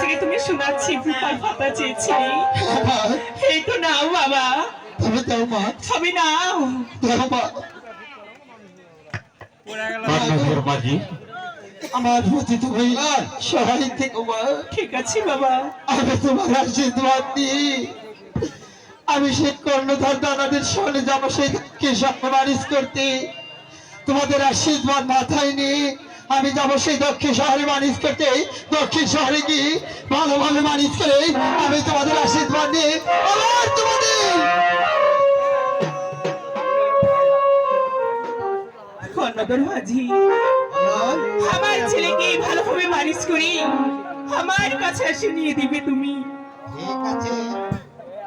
থেকে তুমি শোনাচ্ছি ফুপার পাতা চেয়েছিলে এই তো নাও বাবা। তবে দাও মা। সবই নাও। দাও মা। আমার প্রতি তুমি সহায় থেকো মা। ঠিক আছে বাবা। আমি তোমার আশীর্বাদ দিই আমি সেই কর্ণধার দাদাদের সঙ্গে যাব সেই করতে। তোমাদের আশীর্বাদ মাথায় নিয়ে আমি যাব সেই দক্ষিণ শহরে মানিজ করতে। দক্ষিণ শহরে গিয়ে ভালোভাবে মানিজ করে। আমি তোমাদের আশীর্বাদ নিয়ে আবার তোমাদের আমার ছেলেকে ভালোভাবে মানুষ করি। আমার কাছে এসে নিয়ে দিবে তুমি। ঠিক আছে।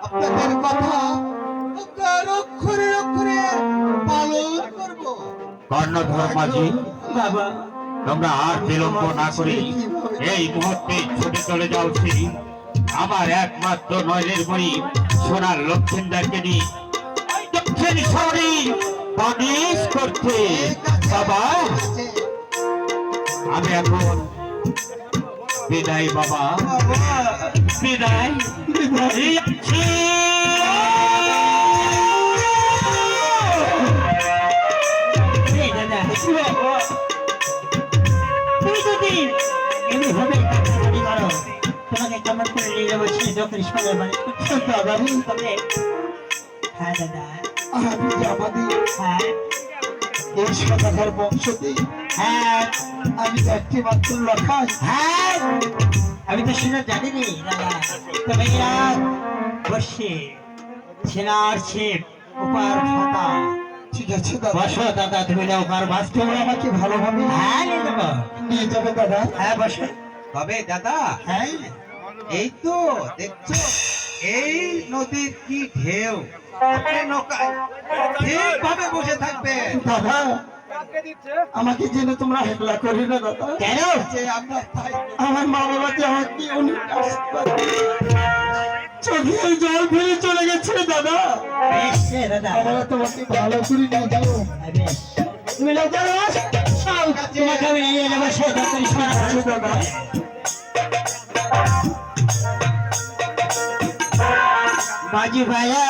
আপনাদের কথা অক্ষর অক্ষরে অক্ষরে পালন করব। কর্ণধর মাঝি। বাবা তোমরা আর বিলম্ব না করে। এই মুহূর্তে ছুটে চলে যাও আমার একমাত্র নয়নের মণি সোনার লক্ষ্মীদারকে ওই দক্ষিণ আমি এখন বিদায় বাবা। বিদায়। বিদায় যদি এমনিভাবে কাটাকাটি করো তোমাকে কেমন করে নিয়ে যাব সেই দক্ষিণ ঈশ্বরের বাড়ি? খুব সুন্দর তবে হ্যাঁ দাদা। আমি আমাদের হ্যাঁ। এই হ্যাঁ। আমি একটি মাত্র লখাই। হ্যাঁ। আমি তো শুনে জানিনি দাদা। তবে বসে ছেনার ছিপ উপার খাতা ঠিক আছে দাদা। বসো দাদা তুমি না উপার বাঁচতে তুমি আমাকে ভালোভাবে। হ্যাঁ নিয়ে যাব। নিয়ে যাবে দাদা। হ্যাঁ বসো। তবে দাদা হ্যাঁ। এই তো দেখছ এই নদীর কি ঢেউ। আপনি বসে থাকবেন দাদা আমাকে জেনে তোমরা হেকলা করি না দাদা। কেন? যে আমরা আমার মা বাবা যে আমাকে অনেক চোখে জল ফেলে চলে গেছে দাদা। আমরা তোমাকে ভালো করে নিয়ে যাব তুমি লোক তোমাকে আমি নিয়ে যাব সে দক্ষিণ ঈশ্বরের বাড়ি। আছে দাদা বাজি ভাইয়া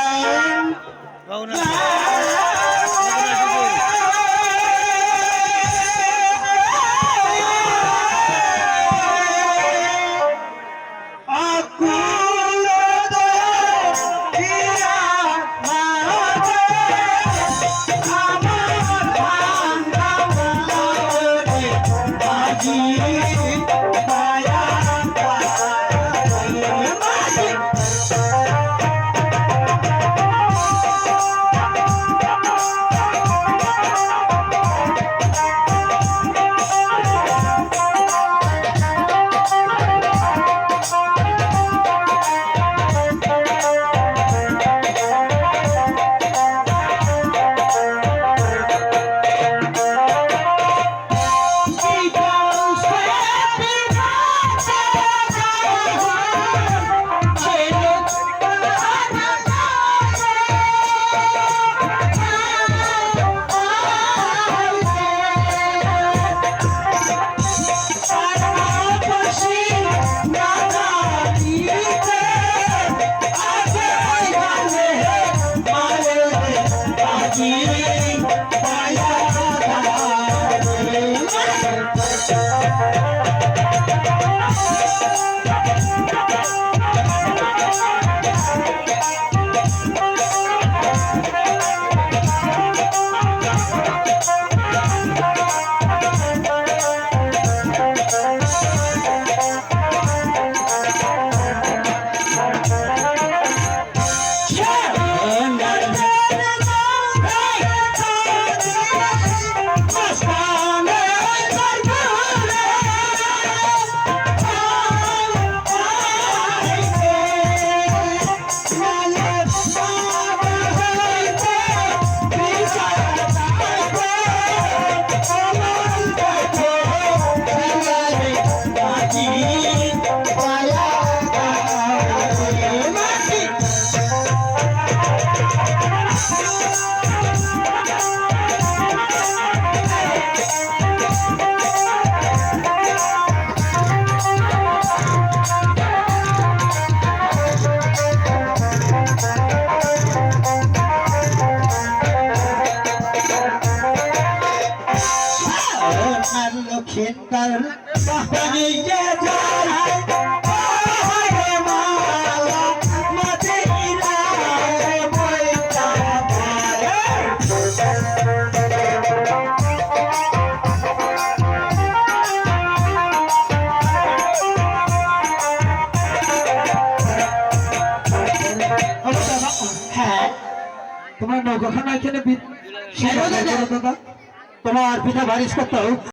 মাঝে ইলাহে বইতা ভাই হ্যাঁ তোমার নৌকাখানা এখানে বি- হ্যাঁ, তোমার পিতা বারিশ করতে